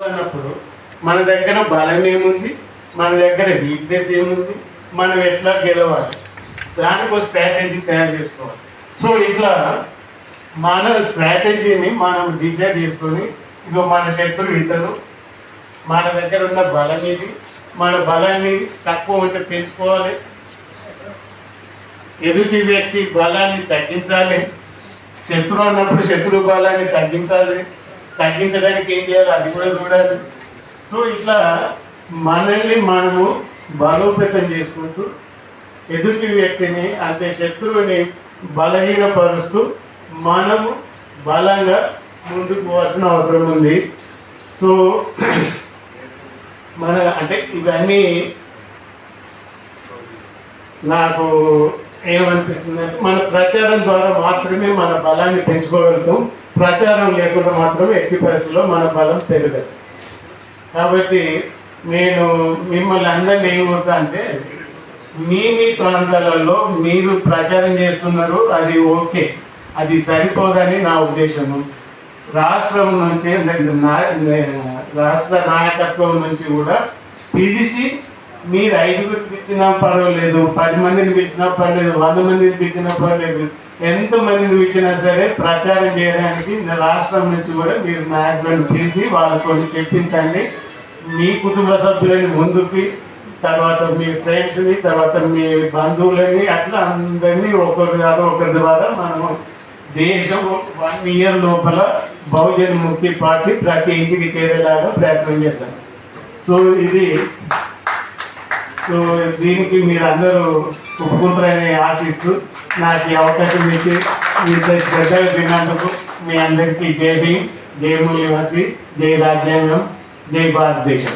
అన్నప్పుడు మన దగ్గర బలం ఏముంది? మన దగ్గర వీక్నెస్ ఏముంది? మనం ఎట్లా గెలవాలి? దానికి ఒక స్ట్రాటజీ తయారు చేసుకోవాలి. సో ఇట్లా మన స్ట్రాటజీని మనం డిసైడ్ చేసుకొని ఇగో మన శత్రువు ఇతను మన దగ్గర ఉన్న బలం ఇది మన బలాన్ని తక్కువ ఉంటే పెంచుకోవాలి. ఎదుటి వ్యక్తి బలాన్ని తగ్గించాలి. శత్రువు అన్నప్పుడు శత్రు బలాన్ని తగ్గించాలి. తగ్గించడానికి ఏం చేయాలి? అది కూడా చూడాలి. సో ఇట్లా మనల్ని మనము బలోపేతం చేసుకుంటూ ఎదుటి వ్యక్తిని అంటే శత్రువుని బలహీనపరుస్తూ మనము బలంగా ముందుకు పోవాల్సిన అవసరం ఉంది. సో మన అంటే ఇవన్నీ నాకు ఏమనిపిస్తుంది అంటే మన ప్రచారం ద్వారా మాత్రమే మన బలాన్ని పెంచుకోగలుగుతాం. ప్రచారం లేకుండా మాత్రం ఎట్టి పరిస్థితుల్లో మన బలం పెరగదు కాబట్టి నేను మిమ్మల్ని అందరినీ ఏం అంటే మీ మీ ప్రాంతాలలో మీరు ప్రచారం చేస్తున్నారు అది ఓకే. అది సరిపోదని నా ఉద్దేశము. రాష్ట్రం నుంచి రాష్ట్ర నాయకత్వం నుంచి కూడా పిలిచి మీరు ఐదుగురికి ఇచ్చినా పర్వాలేదు పది మందిని పిలిచినా పర్లేదు వంద మందిని పిలిచినా పర్లేదు ఎంత మందిని పిలిచినా సరే ప్రచారం చేయడానికి రాష్ట్రం నుంచి కూడా మీరు నాయకులను పిలిచి వాళ్ళతో చెప్పించండి. మీ కుటుంబ సభ్యులని ముందుకి తర్వాత మీ ఫ్రెండ్స్ని తర్వాత మీ బంధువులని అట్లా అందరినీ ఒకరి ద్వారా ఒకరి ద్వారా మనము దేశం వన్ ఇయర్ లోపల బహుజన్ ముక్తి పార్టీ ప్రతి ఇంటికి చేరేలాగా ప్రయత్నం చేద్దాం. సో ఇది సో దీనికి మీరందరూ ఒప్పుకుంటారని ఆశిస్తూ నాకు ఈ అవకాశం ఇచ్చి మీతో శ్రద్ధగా తిన్నందుకు మీ అందరికీ జై భీమ్ జై మూల్యవతి జై రాజ్యాంగం జై భారతదేశం.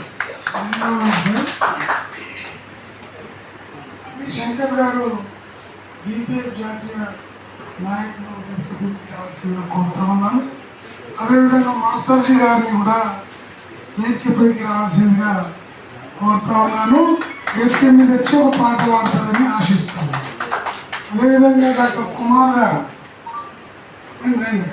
శంకర్ గారు బీపీఎఫ్ జాతీయ నాయకులు రావాల్సిందిగా కోరుతా ఉన్నాను. అదేవిధంగా మాస్టర్జీ గారిని కూడా వేదికపైకి రావాల్సిందిగా కోరుతా ఉన్నాను. వ్యక్తి మీద వచ్చి ఒక పాట పాడతారని ఆశిస్తాను అదేవిధంగా డాక్టర్ కుమార్ గారు. రండి రండి.